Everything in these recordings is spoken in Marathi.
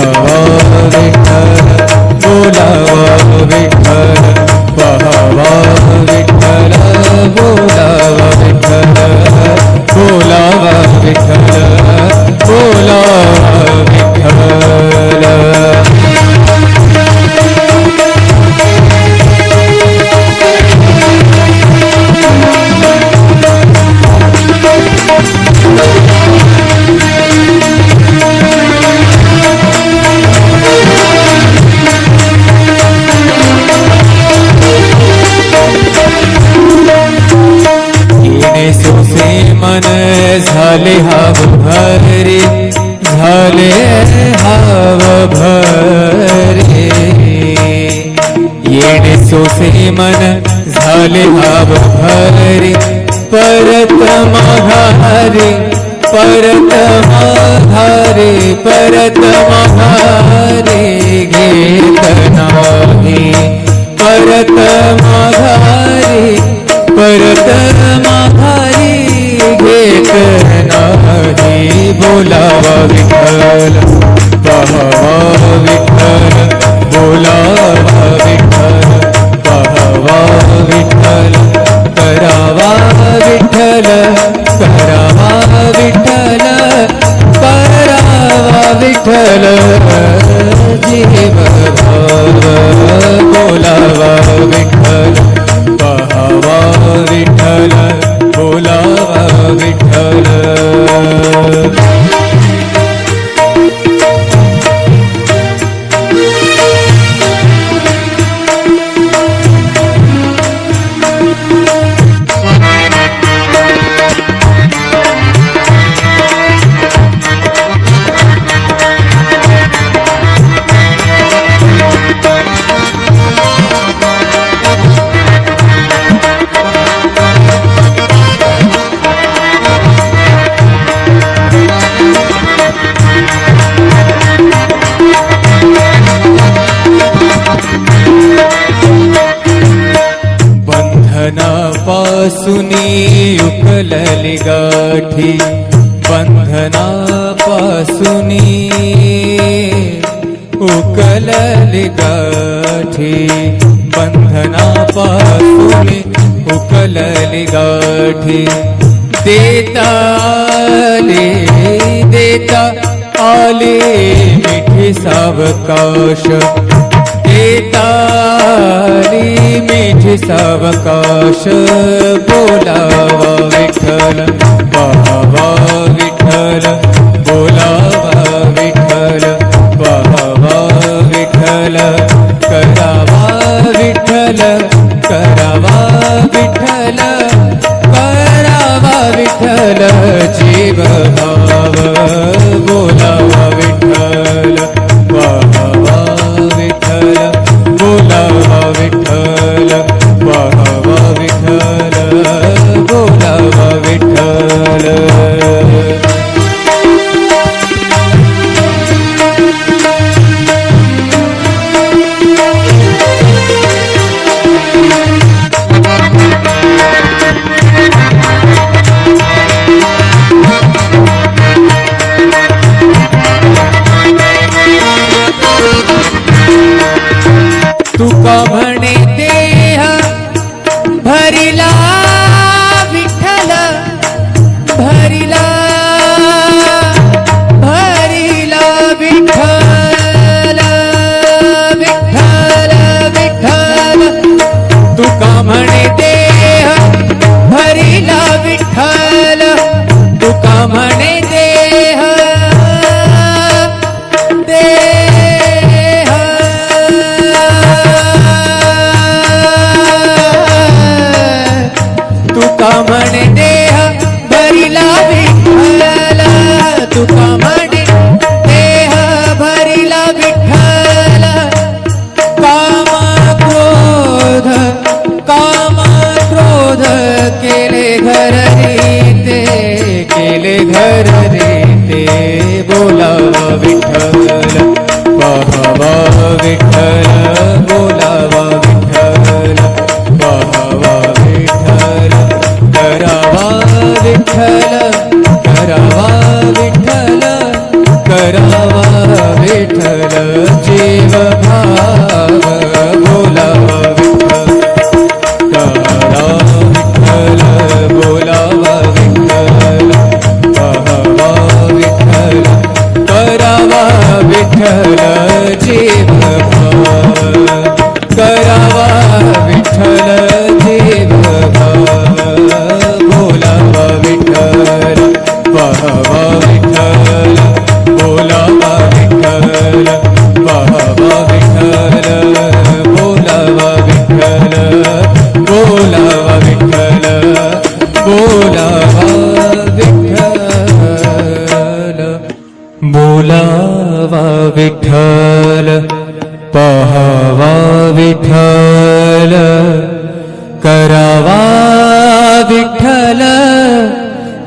Oh. सोसे मन झाले भाव भरे परत मघारे परत मघारे परत महारे घेत नाही. परत माघारी परत माघारे घेत नाही. बोलावा विठ्ठल पहावा विठ्ठल. கரவா விட்டல கரவா விட்டல கரவா விட்டல கரவா விட்டல पासुनी उकलली गाठी बंधनापासूनी उकलली गाठी बंधनापासूनी उकलली गाठी देता आले देता आले मिठी सावकाश देता विठ्ठल पहावा विठ्ठल गेले घर रे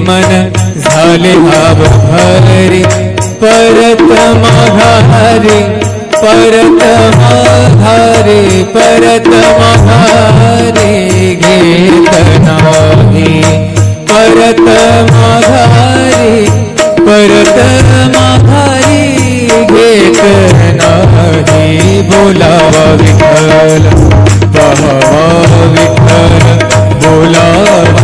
मन झाले हाव भरे परत माघारे परत माघारे परत माघारे घेत नाही. परत माघारी परत माघारी घेत नाही. बोलावा विठ्ठल पहावा विठ्ठल बोलावा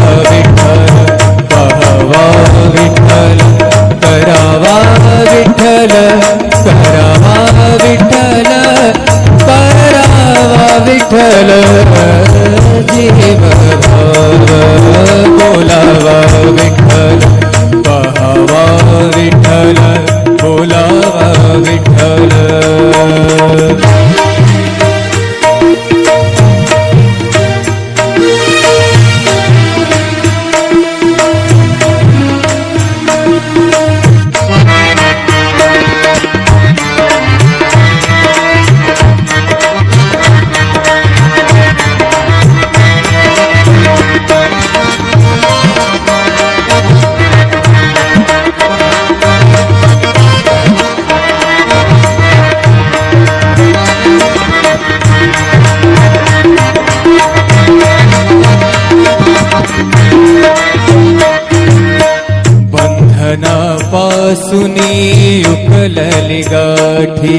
उकलली गाठी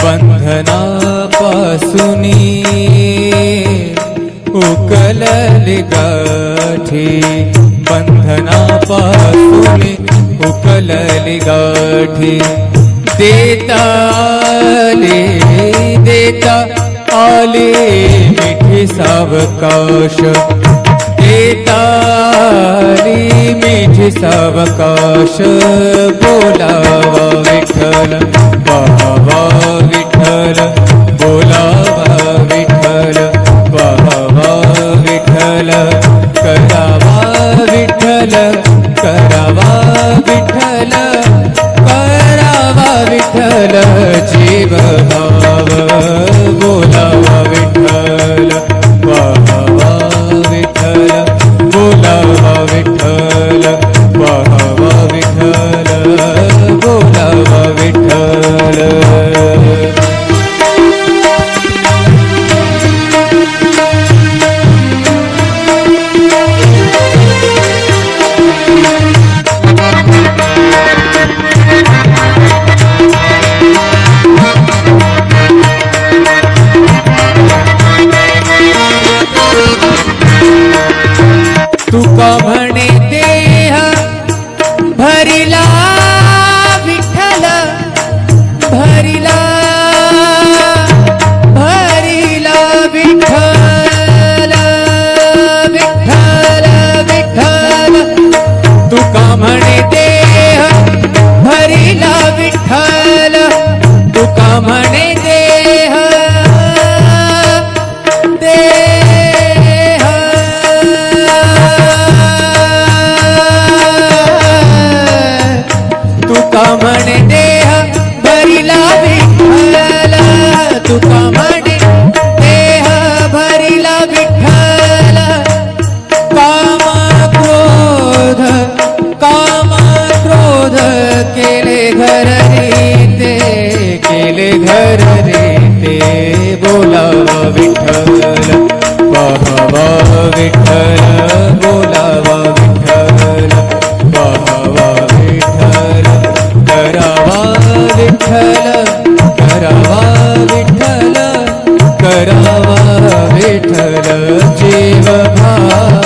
बंधना पासुनी उकलली गाठी बंधनापासूनी उकलली गाठी देता आले देता आले मिठी सावकाश देताली मिठी सावकाश बोलावा la कब Oh.